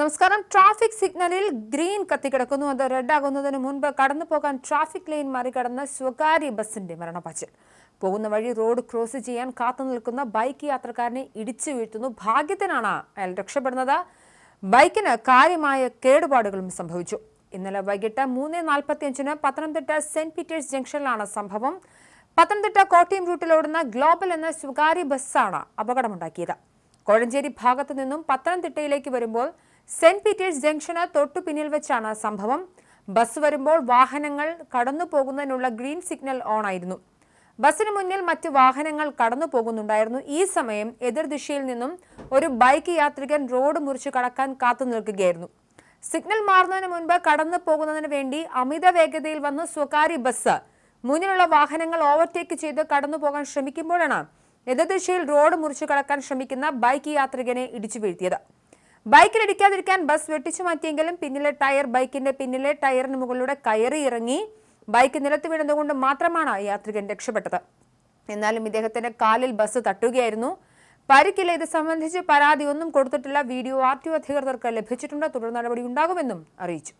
നമസ്കാരം. ട്രാഫിക് സിഗ്നലിൽ ഗ്രീൻ കത്തിക്കിടക്കുന്നു. അത് റെഡ് ആകുന്നതിന് മുൻപ് കടന്നു പോകാൻ ട്രാഫിക് ലൈൻ മറികടന്ന സ്വകാര്യ ബസിന്റെ മരണപ്പാച്ചിൽ. പോകുന്ന വഴി റോഡ് ക്രോസ് ചെയ്യാൻ കാത്തു നിൽക്കുന്ന ബൈക്ക് യാത്രക്കാരനെ ഇടിച്ചു വീഴ്ത്തുന്നു. ഭാഗ്യത്തിനാണ് അയാൾ രക്ഷപ്പെടുന്നത്. ബൈക്കിന് കാര്യമായ കേടുപാടുകളും സംഭവിച്ചു. ഇന്നലെ വൈകിട്ട് മൂന്ന് നാൽപ്പത്തിയഞ്ചിന് പത്തനംതിട്ട സെന്റ് പീറ്റേഴ്സ് ജംഗ്ഷനിലാണ് സംഭവം. പത്തനംതിട്ട കോട്ടയം റൂട്ടിലോടുന്ന ഗ്ലോബൽ എന്ന സ്വകാര്യ ബസ്സാണ് അപകടമുണ്ടാക്കിയത്. കോഴഞ്ചേരി ഭാഗത്തു നിന്നും പത്തനംതിട്ടയിലേക്ക് വരുമ്പോൾ സെന്റ് പീറ്റേഴ്സ് ജംഗ്ഷന് തൊട്ടു പിന്നിൽ വെച്ചാണ് സംഭവം. ബസ് വരുമ്പോൾ വാഹനങ്ങൾ കടന്നു പോകുന്നതിനുള്ള ഗ്രീൻ സിഗ്നൽ ഓൺ ആയിരുന്നു. ബസ്സിന് മുന്നിൽ മറ്റ് വാഹനങ്ങൾ കടന്നു പോകുന്നുണ്ടായിരുന്നു. ഈ സമയം എതിർദിശയിൽ നിന്നും ഒരു ബൈക്ക് യാത്രികൻ റോഡ് മുറിച്ച് കടക്കാൻ കാത്തു നിൽക്കുകയായിരുന്നു. സിഗ്നൽ മാറുന്നതിന് മുൻപ് കടന്നു പോകുന്നതിന് വേണ്ടി അമിത വേഗതയിൽ വന്ന സ്വകാര്യ ബസ് മുന്നിലുള്ള വാഹനങ്ങൾ ഓവർടേക്ക് ചെയ്ത് കടന്നു പോകാൻ ശ്രമിക്കുമ്പോഴാണ് എതിർദിശയിൽ റോഡ് മുറിച്ചു കടക്കാൻ ശ്രമിക്കുന്ന ബൈക്ക് യാത്രികനെ ഇടിച്ചു വീഴ്ത്തിയത്. ബൈക്കിൽ ഇടിക്കാതിരിക്കാൻ ബസ് വെട്ടിച്ചു മാറ്റിയെങ്കിലും പിന്നിലെ ടയർ ബൈക്കിന്റെ പിന്നിലെ ടയറിന് മുകളിലൂടെ കയറി ഇറങ്ങി ബൈക്ക് നിലത്ത് വീണതുകൊണ്ട് മാത്രമാണ് യാത്രികൻ രക്ഷപ്പെട്ടത്. എന്നാലും ഇദ്ദേഹത്തിന്റെ കാലിൽ ബസ് തട്ടുകയായിരുന്നു. പരിക്കില്ല ഇത് സംബന്ധിച്ച് പരാതി ഒന്നും കൊടുത്തിട്ടില്ല. വീഡിയോ ആർ ടി അധികൃതർക്ക് ലഭിച്ചിട്ടുണ്ട്. തുടർ നടപടി ഉണ്ടാകുമെന്നും അറിയിച്ചു.